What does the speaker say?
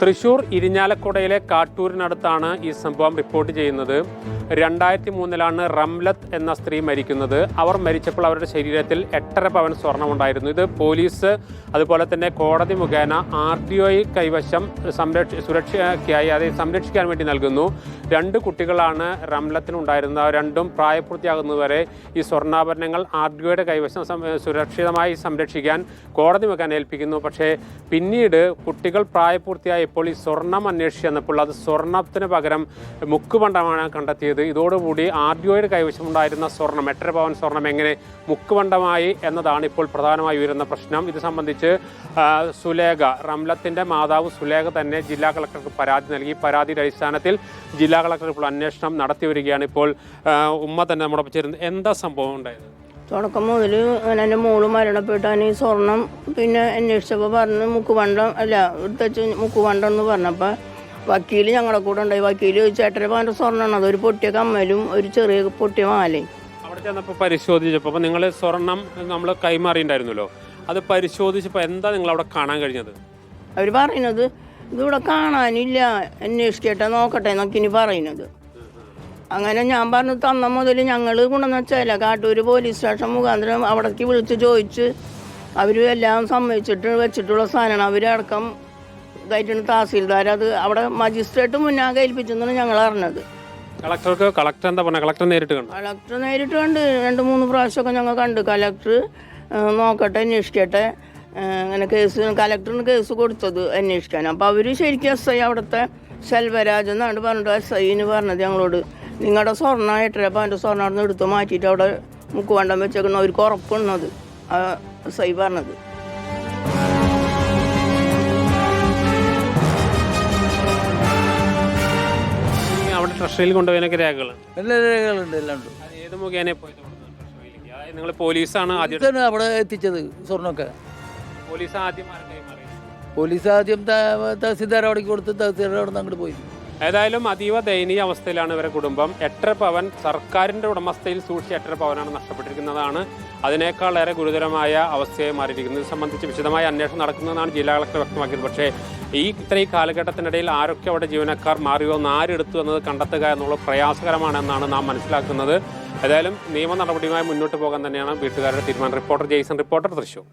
തൃശൂർ ഇരിഞ്ഞാലക്കുടയിലെ കാട്ടൂരിനടുത്താണ് ഈ സംഭവം റിപ്പോർട്ട് ചെയ്യുന്നത്. രണ്ടായിരത്തി മൂന്നിലാണ് റംലത്ത് എന്ന സ്ത്രീ മരിക്കുന്നത്. അവർ മരിച്ചപ്പോൾ അവരുടെ ശരീരത്തിൽ എട്ടര പവൻ സ്വർണമുണ്ടായിരുന്നു ഇത് പോലീസ് അതുപോലെ തന്നെ കോടതി മുഖേന ആർ ടി ഒ കൈവശം സംരക്ഷ സുരക്ഷയ്ക്കായി അതായത് സംരക്ഷിക്കാൻ വേണ്ടി നൽകുന്നു. രണ്ട് കുട്ടികളാണ് റംലത്തിനുണ്ടായിരുന്നത്. രണ്ടും പ്രായപൂർത്തിയാകുന്നതുവരെ ഈ സ്വർണാഭരണങ്ങൾ ആർ ടി ഒയുടെ കൈവശം സുരക്ഷിതമായി സംരക്ഷിക്കാൻ കോടതി മുഖേന ഏൽപ്പിക്കുന്നു. പക്ഷേ പിന്നീട് കുട്ടികൾ പ്രായപൂർത്തിയായപ്പോൾ ഈ സ്വർണം അന്വേഷിച്ചെന്നപ്പോൾ അത് സ്വർണത്തിന് പകരം മുക്കുപണ്ടമാണ് കണ്ടെത്തിയത്. ഇതോടുകൂടി ആർ ഡി ഒയുടെ കൈവശമുണ്ടായിരുന്ന സ്വർണം എട്ടര പവൻ സ്വർണം എങ്ങനെ മുക്കുവണ്ടമായി എന്നതാണ് ഇപ്പോൾ പ്രധാനമായി ഉയരുന്ന പ്രശ്നം. ഇത് സംബന്ധിച്ച് സുലേഖ റംലത്തിന്റെ മാതാവ് സുലേഖ തന്നെ ജില്ലാ കളക്ടർക്ക് പരാതി നൽകി. പരാതിയുടെ അടിസ്ഥാനത്തിൽ ജില്ലാ കളക്ടർ ഇപ്പോൾ അന്വേഷണം നടത്തി വരികയാണ്. ഇപ്പോൾ ഉമ്മ തന്നെ നമ്മുടെ ചേരുന്നത് എന്താ സംഭവം ഉണ്ടായത്? തുടക്കം മുതൽ എന്റെ മോൾ മരണപ്പെട്ടാണ് ഈ സ്വർണം പിന്നെ അന്വേഷിച്ചപ്പോൾ പറഞ്ഞ് മുക്കുവണ്ടം അല്ല ഇവിടുത്തെ മുക്കുവണ്ടം എന്ന് പറഞ്ഞപ്പോൾ വക്കീൽ ഞങ്ങളുടെ കൂടെ ഉണ്ടായി. വക്കീൽ എട്ടര പവന്റെ സ്വർണമാണ് അത് ഒരു പൊട്ടിയ കമ്മലും ഒരു ചെറിയ പൊട്ടിയ മാലയും. അവിടെ ചെന്നപ്പോൾ പരിശോധിച്ചപ്പോൾ നിങ്ങൾ സ്വർണം നമ്മൾ കൈമാറിയിട്ടുണ്ടായിരുന്നല്ലോ. അത് പരിശോധിച്ചപ്പോൾ എന്താ നിങ്ങൾ അവിടെ കാണാൻ കഴിഞ്ഞത്? അവർ പറയുന്നത് ഇതിവിടെ കാണാനില്ല. അന്വേഷിക്കട്ടെ നോക്കട്ടെ എന്നൊക്കെ ഇനി പറയുന്നത്. അങ്ങനെ ഞാൻ പറഞ്ഞു തന്ന മുതൽ ഞങ്ങൾ കൊണ്ടുവന്ന് വെച്ചാൽ കാട്ടൂർ പോലീസ് സ്റ്റേഷൻ മുഖാന്തരം അവിടേക്ക് വിളിച്ച് ചോദിച്ച് അവർ എല്ലാം സമ്മതിച്ചിട്ട് വെച്ചിട്ടുള്ള സാധനമാണ് അവരടക്കം ഇതായിട്ടുണ്ട് തഹസീൽദാർ. അത് അവിടെ മജിസ്ട്രേറ്റ് മുന്നാകെ ഏൽപ്പിച്ചെന്നാണ് ഞങ്ങൾ അറിഞ്ഞത്. കളക്ടർക്ക് കളക്ടർ എന്താ പറഞ്ഞത് കളക്ടർ നേരിട്ട് കണ്ടു? കളക്ടർ നേരിട്ട് കണ്ട് രണ്ട് മൂന്ന് പ്രാവശ്യമൊക്കെ ഞങ്ങൾ കണ്ട്. കളക്ടർ നോക്കട്ടെ അന്വേഷിക്കട്ടെ. അങ്ങനെ കേസ് കളക്ടറിന് കേസ് കൊടുത്തത് അന്വേഷിക്കാൻ. അപ്പോൾ അവർ ശരിക്കും എസ് ഐ അവിടുത്തെ സെൽവരാജ് എന്നാണ് പറഞ്ഞിട്ട് എസ് ഐന്ന് പറഞ്ഞത് ഞങ്ങളോട്. നിങ്ങളുടെ സ്വർണ എട്ടര പവന്റെ സ്വർണം അവിടെ നിന്ന് എടുത്ത് മാറ്റിയിട്ട് അവിടെ മുക്കുവണ്ടം വെച്ചേക്കുന്ന അവർക്ക് ഉറപ്പുള്ളത് ആ എസ് ഐ പറഞ്ഞത്. ട്രഷറിയിൽ കൊണ്ടുപോയതിനൊക്കെ രേഖകൾ എല്ലാ രേഖകളുണ്ട് എല്ലാം ഉണ്ട്. അത് ഏത് മുഖേന പോയത് ട്രഷറിയിലേക്ക് അതായത് നിങ്ങൾ പോലീസാണ് ആദ്യം ഇതാണ് അവിടെ എത്തിച്ചത് സ്വർണമൊക്കെ. പോലീസ് ആദ്യം ആരുടെ? പോലീസ് ആദ്യം ത- തഹസീൽദാർ അവിടേക്ക് കൊടുത്ത് തഹസീൽദാർ അവിടെ നിന്ന് അങ്ങോട്ട് പോയി. ഏതായാലും അതീവ ദയനീയ അവസ്ഥയിലാണ് ഇവരുടെ കുടുംബം. എട്ടര പവൻ സർക്കാരിന്റെ ഉടമസ്ഥയിൽ സൂക്ഷിച്ച എട്ടര പവനാണ് നഷ്ടപ്പെട്ടിരിക്കുന്നതാണ്. അതിനേക്കാളേറെ ഗുരുതരമായ അവസ്ഥയെ മാറിയിരിക്കുന്നത് ഇത് സംബന്ധിച്ച് വിശദമായ അന്വേഷണം നടക്കുന്നതെന്നാണ് ജില്ലാ കളക്ടർ വ്യക്തമാക്കിയത്. പക്ഷേ ഈ ഇത്രയും കാലഘട്ടത്തിനിടയിൽ ആരൊക്കെ അവിടെ ജീവനക്കാർ മാറിയോ എന്ന് ആരെടുത്തു എന്നത് കണ്ടെത്തുക എന്നുള്ളത് പ്രയാസകരമാണെന്നാണ് നാം മനസ്സിലാക്കുന്നത്. ഏതായാലും നിയമ നടപടിയുമായി മുന്നോട്ട് പോകാൻ തന്നെയാണ് വീട്ടുകാരുടെ തീരുമാനം. Reporter Jaison reporter Thrissur.